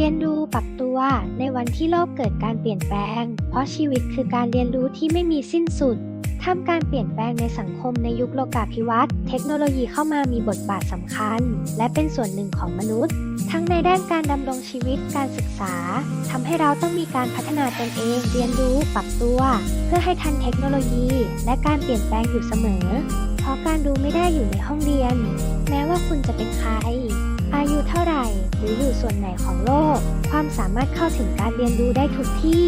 เรียนรู้ปรับตัวในวันที่โลกเกิดการเปลี่ยนแปลง เพราะชีวิตคือการเรียนรู้ที่ไม่มีสิ้นสุดท่ามการเปลี่ยนแปลงในสังคมในยุคโลกาภิวัตน์เทคโนโลยีเข้ามามีบทบาทสำคัญ และเป็นส่วนหนึ่งของมนุษย์ ทั้งในด้านการดำรงชีวิตการศึกษาทำให้เราต้องมีการพัฒนาตนเอง เรียนรู้ปรับตัว เพื่อให้ทันเทคโนโลยี และการเปลี่ยนแปลงอยู่เสมอ เพราะการรู้ไม่ได้อยู่ในห้องเรียน แม้ว่าคุณจะเป็นใคร ไหร่ หรืออยู่ส่วนไหนของโลก ความสามารถเข้าถึงการเรียนรู้ได้ทุกที่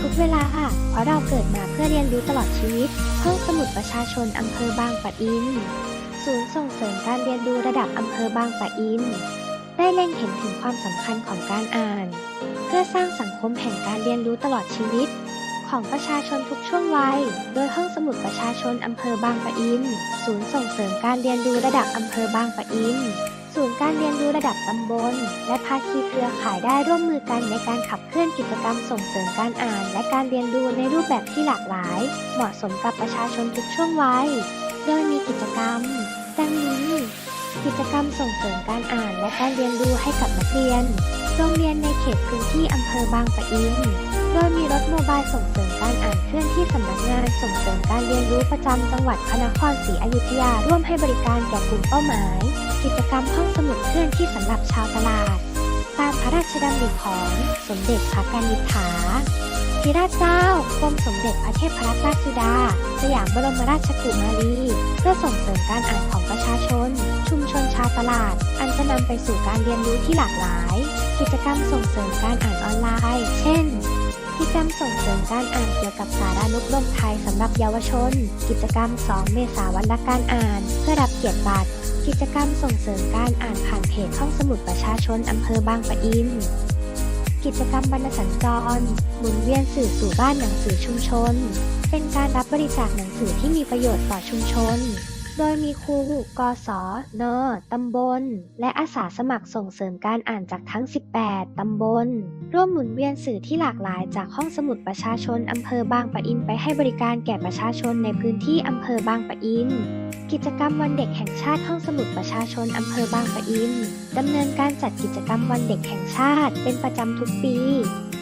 ทุกเวลาค่ะ เพราะเราเกิดมาเพื่อเรียนรู้ตลอดชีวิตห้องสมุดประชาชนอำเภอบางปะอิน ศูนย์ส่งเสริมการเรียนรู้ระดับอำเภอบางปะอิน ได้เล็งเห็นถึงความสำคัญของการอ่าน เพื่อสร้างสังคมแห่งการเรียนรู้ตลอดชีวิตของประชาชนทุกช่วงวัย โดยห้องสมุดประชาชนอำเภอบางปะอิน ศูนย์ส่งเสริมการเรียนรู้ระดับอำเภอบางปะอิน ศูนย์การเรียนรู้ระดับตำบล และภาคีเครือข่ายได้ร่วมมือกันในการขับเคลื่อนกิจกรรมส่งเสริมการอ่าน และการเรียนรู้ในรูปแบบที่หลากหลาย เหมาะสมกับประชาชนทุกช่วงวัย โดยมีกิจกรรม ดังนี้ กิจกรรมส่งเสริมการอ่านและการเรียนรู้ให้กับนักเรียน โรงเรียนในเขตพื้นที่อำเภอบางปะอิน โดยมีรถโมบายส่งเสริมการอ่านเคลื่อนที่สำนักงานส่งเสริมการเรียนรู้ประจำจังหวัดพระนครศรีอยุธยาร่วมให้บริการแก่กลุ่มเป้าหมาย กิจกรรมห้องสมุดเคลื่อนที่สำหรับชาวตลาด ตามพระราชดำริของสมเด็จพระกนิษฐาธิราชเจ้ากรมสมเด็จพระเทพรัตนราชสุดา สยามบรมราชกุมารี เพื่อส่งเสริมการอ่านของประชาชน ชุมชนชาวตลาด อันจะนำไปสู่การเรียนรู้ที่หลากหลาย กิจกรรมส่งเสริมการอ่านออนไลน์ เช่น กิจกรรมส่งเสริมการอ่านเกี่ยวกับสารานุกรมไทยสำหรับเยาวชน กิจกรรม 2 เมษายนวันละการอ่าน เพื่อรับเกียรติบัตร กิจกรรมส่งเสริมการอ่านผ่านเพจห้องสมุดประชาชนอำเภอบางปะอิน กิจกรรมบรรณสัญจรหมุนเวียนสื่อสู่บ้านหนังสือชุมชน เป็นการรับบริจาคหนังสือที่มีประโยชน์ต่อชุมชน โดยมีครูกศนตำบล และอาสาสมัครส่งเสริมการอ่านจากทั้ง 18 ตำบล ร่วมหมุนเวียนสื่อที่หลากหลายจากห้องสมุดประชาชนอำเภอบางปะอินไปให้บริการแก่ประชาชนในพื้นที่อำเภอบางปะอิน กิจกรรมวันเด็กแห่งชาติห้องสมุดประชาชนอำเภอบางปะอินดำเนินการจัดกิจกรรมวันเด็กแห่งชาติ เป็นประจำทุกปี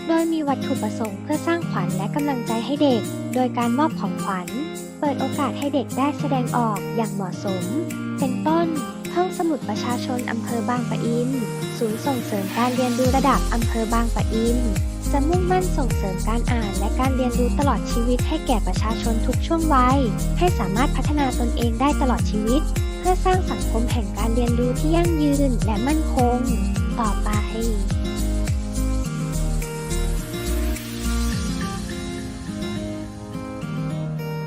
โดยมีวัตถุประสงค์เพื่อสร้างขวัญและกำลังใจให้เด็ก โดยการมอบของขวัญ เปิดโอกาสให้เด็กได้แสดงออกอย่างเหมาะสม เป็นต้น ห้องสมุดประชาชนอำเภอบางปะอิน ศูนย์ส่งเสริมการเรียนรู้ระดับอำเภอบางปะอิน จะมุ่งมั่นส่งเสริมการอ่านและการเรียนรู้ตลอดชีวิตให้แก่ประชาชนทุกช่วงวัย ให้สามารถพัฒนาตนเองได้ตลอดชีวิต เพื่อสร้างสังคมแห่งการเรียนรู้ที่ยั่งยืนและมั่นคง ต่อไป